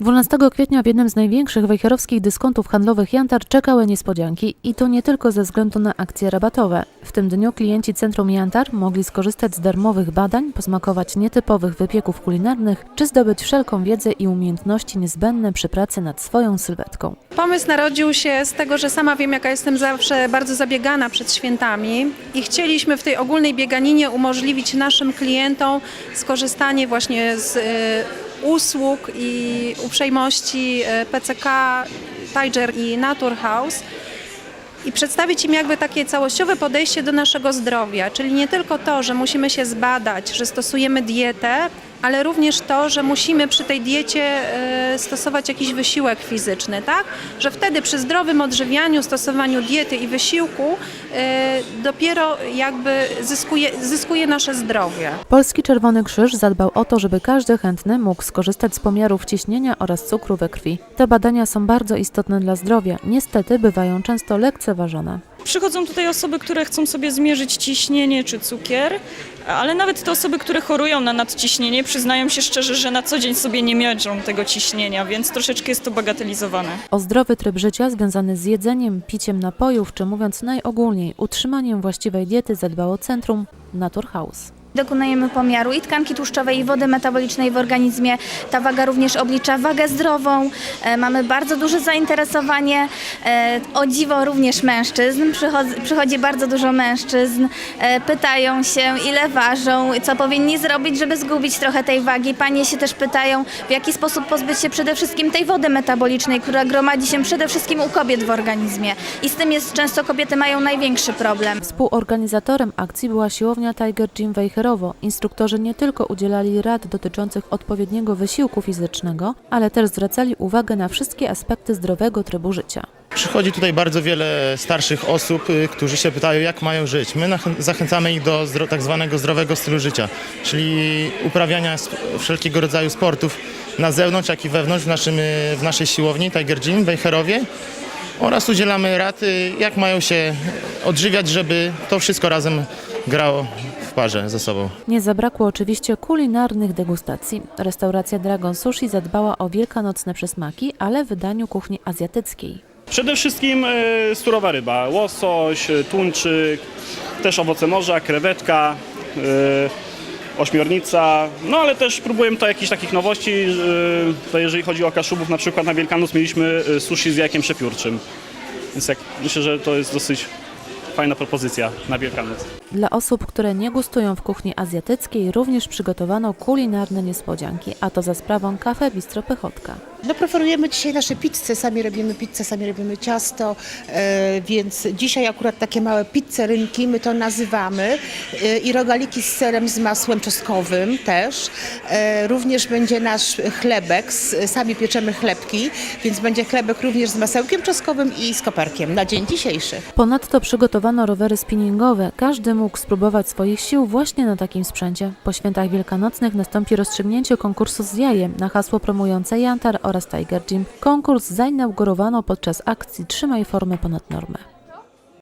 12 kwietnia w jednym z największych wejherowskich dyskontów handlowych Jantar czekały niespodzianki i to nie tylko ze względu na akcje rabatowe. W tym dniu klienci Centrum Jantar mogli skorzystać z darmowych badań, posmakować nietypowych wypieków kulinarnych czy zdobyć wszelką wiedzę i umiejętności niezbędne przy pracy nad swoją sylwetką. Pomysł narodził się z tego, że sama wiem, jaka jestem zawsze bardzo zabiegana przed świętami i chcieliśmy w tej ogólnej bieganinie umożliwić naszym klientom skorzystanie właśnie z e, usług i uprzejmości e, PCK, Tiger i Naturhaus i przedstawić im jakby takie całościowe podejście do naszego zdrowia, czyli nie tylko to, że musimy się zbadać, że stosujemy dietę, ale również to, że musimy przy tej diecie e, stosować jakiś wysiłek fizyczny, tak? Że wtedy przy zdrowym odżywianiu, stosowaniu diety i wysiłku e, dopiero jakby zyskuje, zyskuje nasze zdrowie. Polski Czerwony Krzyż zadbał o to, żeby każdy chętny mógł skorzystać z pomiarów ciśnienia oraz cukru we krwi. Te badania są bardzo istotne dla zdrowia, niestety bywają często lekceważone. Przychodzą tutaj osoby, które chcą sobie zmierzyć ciśnienie czy cukier, ale nawet te osoby, które chorują na nadciśnienie, przyznają się szczerze, że na co dzień sobie nie mierzą tego ciśnienia, więc troszeczkę jest to bagatelizowane. O zdrowy tryb życia związany z jedzeniem, piciem napojów, czy mówiąc najogólniej, utrzymaniem właściwej diety zadbało Centrum Naturhaus. Dokonujemy pomiaru i tkanki tłuszczowej, i wody metabolicznej w organizmie. Ta waga również oblicza wagę zdrową. E, mamy bardzo duże zainteresowanie. E, o dziwo również mężczyzn. Przychodzi, przychodzi bardzo dużo mężczyzn. E, pytają się, ile ważą, co powinni zrobić, żeby zgubić trochę tej wagi. Panie się też pytają, w jaki sposób pozbyć się przede wszystkim tej wody metabolicznej, która gromadzi się przede wszystkim u kobiet w organizmie. I z tym jest często kobiety mają największy problem. Współorganizatorem akcji była siłownia Tiger Gym Instruktorzy nie tylko udzielali rad dotyczących odpowiedniego wysiłku fizycznego, ale też zwracali uwagę na wszystkie aspekty zdrowego trybu życia. Przychodzi tutaj bardzo wiele starszych osób, y, którzy się pytają, jak mają żyć. My zachęcamy ich do tak zwanego zdrowego stylu życia, czyli uprawiania wszelkiego rodzaju sportów na zewnątrz, jak i wewnątrz w, naszym, y, w naszej siłowni Tiger Gym w Wejherowie oraz udzielamy rad, y, jak mają się odżywiać, żeby to wszystko razem grało w parze ze sobą. Nie zabrakło oczywiście kulinarnych degustacji. Restauracja Dragon Sushi zadbała o wielkanocne przysmaki, ale w wydaniu kuchni azjatyckiej. Przede wszystkim e, surowa ryba, łosoś, e, tuńczyk, też owoce morza, krewetka, e, ośmiornica, no ale też próbujemy to jakichś takich nowości, to jeżeli chodzi o kaszubów, na przykład na Wielkanoc mieliśmy sushi z jajkiem przepiórczym, więc jak, myślę, że to jest dosyć fajna propozycja na Wielkanoc. Dla osób, które nie gustują w kuchni azjatyckiej, również przygotowano kulinarne niespodzianki, a to za sprawą kafe Bistro Pychotka. No preferujemy dzisiaj nasze pizze, sami robimy pizzę, sami robimy ciasto, e, więc dzisiaj akurat takie małe pizzerynki, my to nazywamy e, i rogaliki z serem z masłem czosnkowym też. E, również będzie nasz chlebek, sami pieczemy chlebki, więc będzie chlebek również z masełkiem czosnkowym i z koperkiem na dzień dzisiejszy. Ponadto przygotowano rowery spinningowe. Każdy mógł spróbować swoich sił właśnie na takim sprzęcie. Po świętach wielkanocnych nastąpi rozstrzygnięcie konkursu z jajem na hasło promujące Jantar oraz Tiger Gym. Konkurs zainaugurowano podczas akcji Trzymaj formę ponad normę.